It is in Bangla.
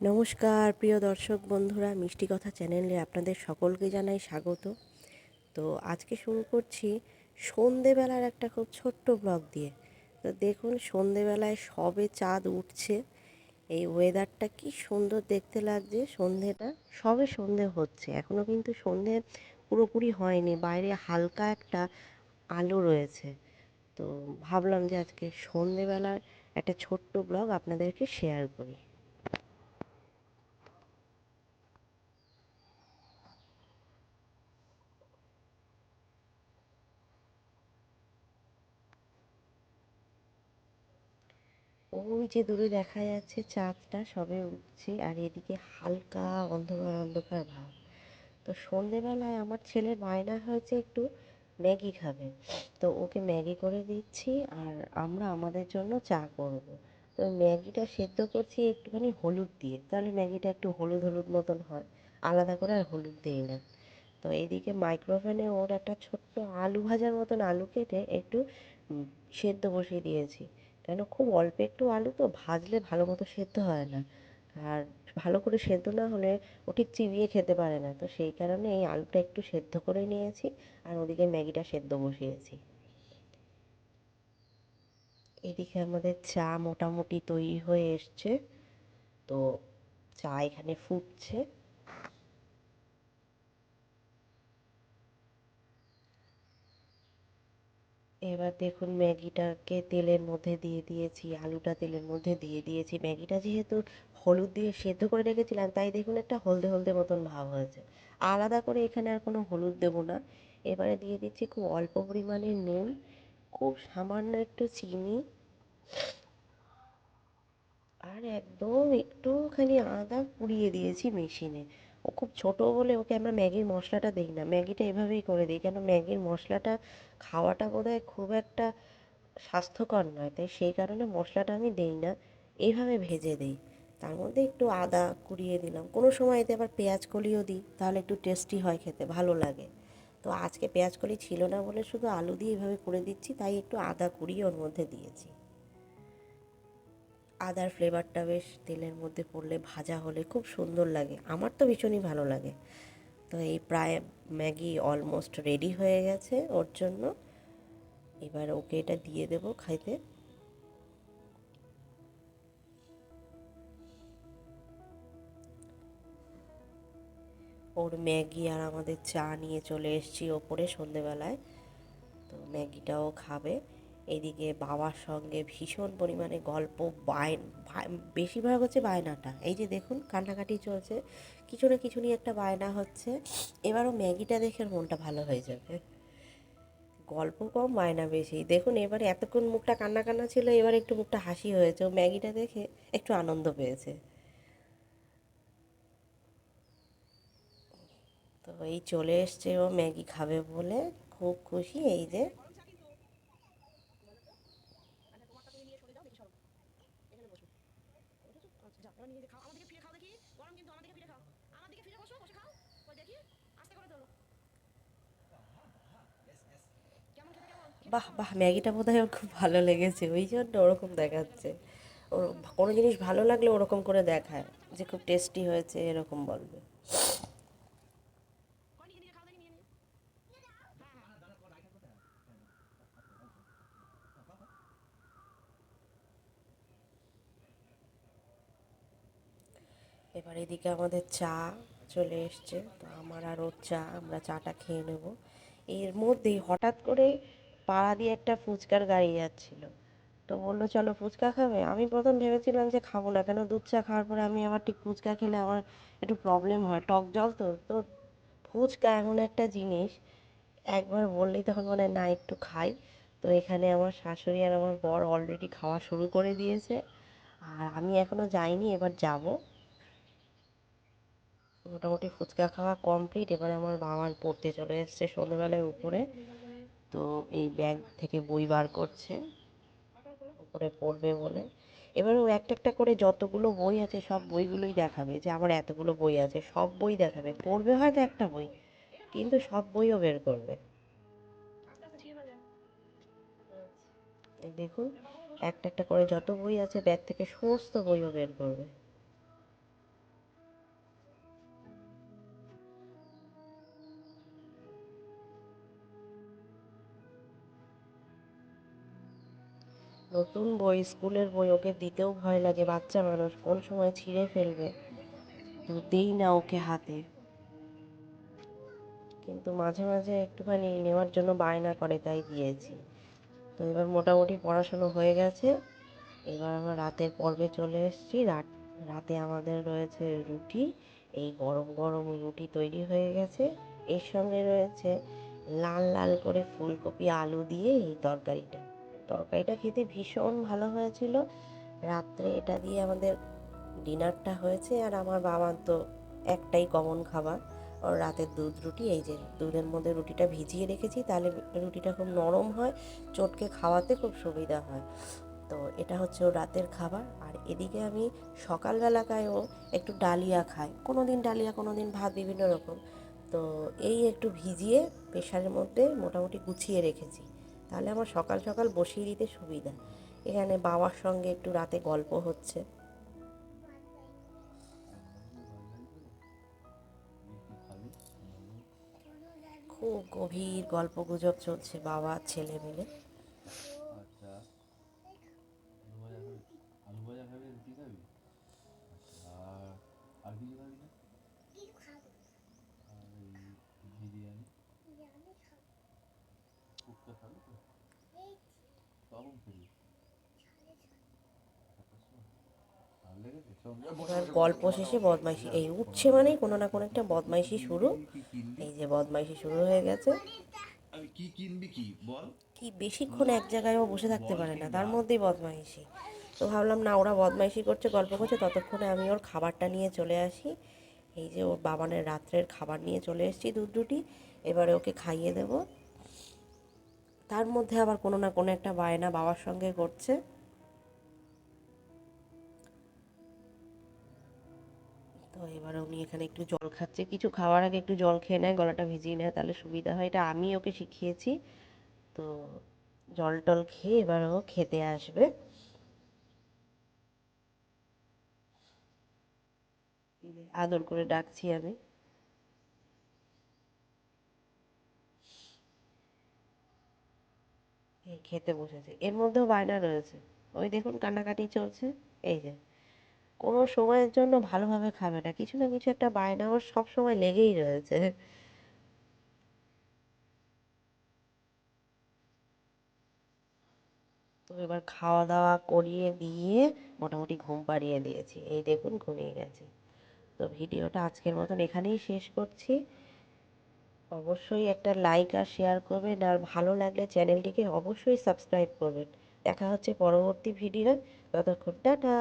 নমস্কার, প্রিয় দর্শক বন্ধুরা, মিষ্টি কথা চ্যানেলে আপনাদের সকলকে জানাই স্বাগত। তো আজকে শুরু করছি সন্ধেবেলার একটা খুব ছোট্ট ব্লগ দিয়ে। তো দেখুন, সন্ধেবেলায় সবে চাঁদ উঠছে। এই ওয়েদারটা কি সুন্দর দেখতে লাগছে। সন্ধেটা, সবে সন্ধে হচ্ছে। এখনও কিন্তু সন্ধে পুরোপুরি হয়নি। বাইরে হালকা একটা আলো রয়েছে। তো ভাবলাম যে আজকে সন্ধেবেলার একটা ছোট্ট ব্লগ আপনাদেরকে শেয়ার করি। ওই যে দূরে দেখা যাচ্ছে, চাঁদটা সবে উঠছে আর এদিকে হালকা অন্ধকার অন্ধকার ভাব। তো সন্ধেবেলায় আমার ছেলের বায়না হয়েছে একটু ম্যাগি খাবে। তো ওকে ম্যাগি করে দিচ্ছি আর আমরা আমাদের জন্য চা করব। তো ম্যাগিটা সেদ্ধ করছি একটুখানি হলুদ দিয়ে। তাহলে ম্যাগিটা একটু হলুদ হলুদ মতন হয়। আলাদা করে আর হলুদ দিই না তো এদিকে মাইক্রোওভেনে ওর একটা ছোট্ট আলু ভাজার মতন আলু কেটে একটু সেদ্ধ বসিয়ে দিয়েছি। কেন? খুব অল্প একটু আলু তো ভাজলে ভালো মতো সেদ্ধ হয় না। আর ভালো করে সেদ্ধ না হলে ও ঠিক চিবিয়ে খেতে পারে না। তো সেই কারণে এই আলুটা একটু সেদ্ধ করে নিয়েছি আর ওদিকে ম্যাগিটা সেদ্ধ বসিয়েছি। এদিকে আমাদের চা মোটামুটি তৈরি হয়ে এসছে। তো চা এখানে ফুটছে। এবার দেখুন ম্যাগিটাকে তেলের মধ্যে দিয়ে দিয়েছি, আলুটা তেলের মধ্যে দিয়ে দিয়েছি। ম্যাগিটা যেহেতু হলুদ দিয়ে সেদ্ধ করে রেখেছিলাম, তাই দেখুন একটা হলদে হলদে মতন ভাব হয়েছে। আলাদা করে এখানে আর কোনো হলুদ দেবো না। এবারে দিয়ে দিচ্ছি খুব অল্প পরিমাণে নুন, খুব সামান্য একটু চিনি, আর একদম একটুখানি আদা পুড়িয়ে দিয়েছি মেশিনে। ও খুব ছোট বলে ওকে আমরা ম্যাগির মশলাটা দিই না। ম্যাগিটা এভাবেই করে দিই। কেন? ম্যাগির মশলাটা খাওয়াটা বোধহয় খুব একটা স্বাস্থ্যকর নয়। তাই সেই কারণে মশলাটা আমি দিই না। এইভাবে ভেজে দিই। তার মধ্যে একটু আদা কুড়িয়ে দিলাম। কোনো সময় এতে আবার পেঁয়াজ কলিও দিই, তাহলে একটু টেস্টি হয় খেতে, ভালো লাগে। তো আজকে পেঁয়াজ কলি ছিল না বলে শুধু আলু দিয়ে এভাবে করে দিচ্ছি, তাই একটু আদা কুড়িয়ে ওর মধ্যে দিয়েছি। আদার ফ্লেভারটা বেশ তেলের মধ্যে পড়লে ভাজা হলে খুব সুন্দর লাগে। আমার তো ভীষণই ভালো লাগে। তো এই প্রায় ম্যাগি অলমোস্ট রেডি হয়ে গেছে ওর জন্য। এবার ওকে এটা দিয়ে দেব খাইতে। ওর ম্যাগি আর আমাদের চা নিয়ে চলে এসেছি ওপরে সন্ধেবেলায়। তো ম্যাগিটাও খাবে। এদিকে বাবার সঙ্গে ভীষণ পরিমাণে গল্প বায় বেশিরভাগ হচ্ছে বায়নাটা। এই যে দেখুন, কান্নাকাটি চলছে, কিছু না কিছু নিয়ে একটা বায়না হচ্ছে। এবারও ম্যাগিটা দেখে মনটা ভালো হয়ে যাবে। গল্প কম, বায়না বেশি। দেখুন, এবারে এতক্ষণ মুখটা কান্না কান্না ছিল, এবার একটু মুখটা হাসি হয়েছে। ও ম্যাগিটা দেখে একটু আনন্দ পেয়েছে। তো এই চলে এসছে ও ম্যাগি খাবে বলে। খুব খুশি এই যে বাহ বাহ, ম্যাগিটা বোধহয় ওর খুব ভালো লেগেছে। ওই জন্য ওরকম দেখাচ্ছে। ওর কোনো জিনিস ভালো লাগলে ওরকম করে দেখায়। যে খুব টেস্টি হয়েছে, এরকম বলবে। এবার এদিকে আমাদের চা চলে এসছে। তো আমার আর ওর চা, আমরা চাটা খেয়ে নেব। এর মধ্যেই হঠাৎ করে পাড়া দিয়ে একটা ফুচকার গাড়ি যাচ্ছিল। তো বলল, চলো ফুচকা খাবে? আমি প্রথম ভেবেছিলাম যে খাব না, কেন দুধ চা খাওয়ার পরে আমি আবার ঠিক ফুচকা খেলে আমার একটু প্রবলেম হয়, টক জল তো। তো ফুচকা এমন একটা জিনিস, একবার বললেই তখন মনে হয়, না, একটু খাই। তো এখানে আমার শাশুড়ি আর আমার বর অলরেডি খাওয়া শুরু করে দিয়েছে। আর আমি এখনও যাইনি, এবার যাব। মোটামুটি ফুচকা খাওয়া কমপ্লিট এবার আমার বাবার পড়তে চলে এসছে সন্ধ্যেবেলায় উপরে। তো এই ব্যাগ থেকে বই বার করছে, উপরে পড়বে বলে। এবার ও একটা একটা করে যতগুলো বই আছে, সব বইগুলোই দেখাবে। যে আমার এতগুলো বই আছে, সব বই দেখাবে। পড়বে হয়তো একটা বই, কিন্তু সব বইও বের করবে। দেখুন, একটা একটা করে যত বই আছে, ব্যাগ থেকে সমস্ত বইও বের করবে। নতুন বই, স্কুলের বই, ওকে দিতেও ভয় লাগে, বাচ্চা মানুষ কোন সময় ছিঁড়ে ফেলবে? তো দেই না ওকে হাতে। কিন্তু মাঝে মাঝে একটুখানি নেওয়ার জন্য বায়না করে, তাই দিয়েছি। তো এবার মোটামুটি পড়াশুনো হয়ে গেছে। এবার আমরা রাতের পর্বে চলে এসেছি। রাত, রাতে আমাদের রয়েছে রুটি। এই গরম গরম রুটি তৈরি হয়ে গেছে। এর সঙ্গে রয়েছে লাল লাল করে ফুলকপি, আলু দিয়ে এই তরকারিটা। তরকারিটা খেতে ভীষণ ভালো হয়েছিল। রাত্রে এটা দিয়ে আমাদের ডিনারটা হয়েছে আর আমার বাবার তো একটাই কমন খাবার। ওর রাতের দুধ রুটি, এই যে দুধের মধ্যে রুটিটা ভিজিয়ে রেখেছি, তাহলে রুটিটা খুব নরম হয়, চটকে খাওয়াতে খুব সুবিধা হয়। তো এটা হচ্ছে ও রাতের খাবার। আর এদিকে আমি সকালবেলাকায়ও একটু ডালিয়া খাই কোনো দিন ডালিয়া কোনো দিন ভাত, বিভিন্ন রকম। তো এই একটু ভিজিয়ে প্রেশারের মধ্যে মোটামুটি গুছিয়ে রেখেছি। তাহলে আমার সকাল সকাল বসিয়ে দিতে সুবিধা। এখানে বাবার সঙ্গে একটু রাতে গল্প হচ্ছে। খুব গভীর গল্প গুজব চলছে বাবা, ছেলে মিলে আচ্ছা আলু ভাজা খাবি আলু ভাজা খাবি রুটি খাবি আচ্ছা আর আর কিছু খাবি না আর এই বিরিয়ানি কুকটা খাবি তো কখন খেলি সাতটার সময়? ভালো লেগেছে সন্ধ্যা এবার গল্প শেষে বদমাইশি। এই উঠছে মানেই কোনো না কোনো একটা বদমাইশি শুরু। এই যে বদমাইশি শুরু হয়ে গেছে। কি বেশিক্ষণ এক জায়গায় বসে থাকতে পারে না, তার মধ্যেই বদমাইশি। তো ভাবলাম, না, ওরা বদমাইশি করছে, গল্প করছে, ততক্ষণে আমি ওর খাবারটা নিয়ে চলে আসি। এই যে ওর বাবানের রাত্রের খাবার নিয়ে চলে এসেছি দুধ দুটি এবারে ওকে খাইয়ে দেব। তার মধ্যে আবার কোনো না কোনো একটা বায়না বাবার সঙ্গে করছে তো এবার উনি এখানে একটু জল খাচ্ছে। কিছু খাওয়ার আগে একটু জল খেয়ে নেয়, গলাটা ভিজিয়ে নেয়, তাহলে সুবিধা হয়। এটা আমি ওকে শিখিয়েছি। তো জল টল খেয়ে এবার ও খেতে আসবে। আদর করে ডাকছি আমি। খেতে বসেছে। এর মধ্যেও বায়না রয়েছে। ওই দেখুন কান্নাকাটি চলছে। এই যে, কোনো সময়ের জন্য ভালোভাবে খাবে না। কিছু না কিছু একটা বায়না ওর সব সময় লেগেই রয়েছে। তো এবার খাওয়া দাওয়া করিয়ে দিয়ে মোটামুটি ঘুম পাড়িয়ে দিয়েছি। এই দেখুন ঘুমিয়ে গেছে। তো ভিডিওটা আজকের মতন এখানেই শেষ করছি। অবশ্যই একটা লাইক আর শেয়ার করবেন, আর ভালো লাগলে চ্যানেলটিকে অবশ্যই সাবস্ক্রাইব করবেন। দেখা হচ্ছে পরবর্তী ভিডিও ততক্ষণ টাটা।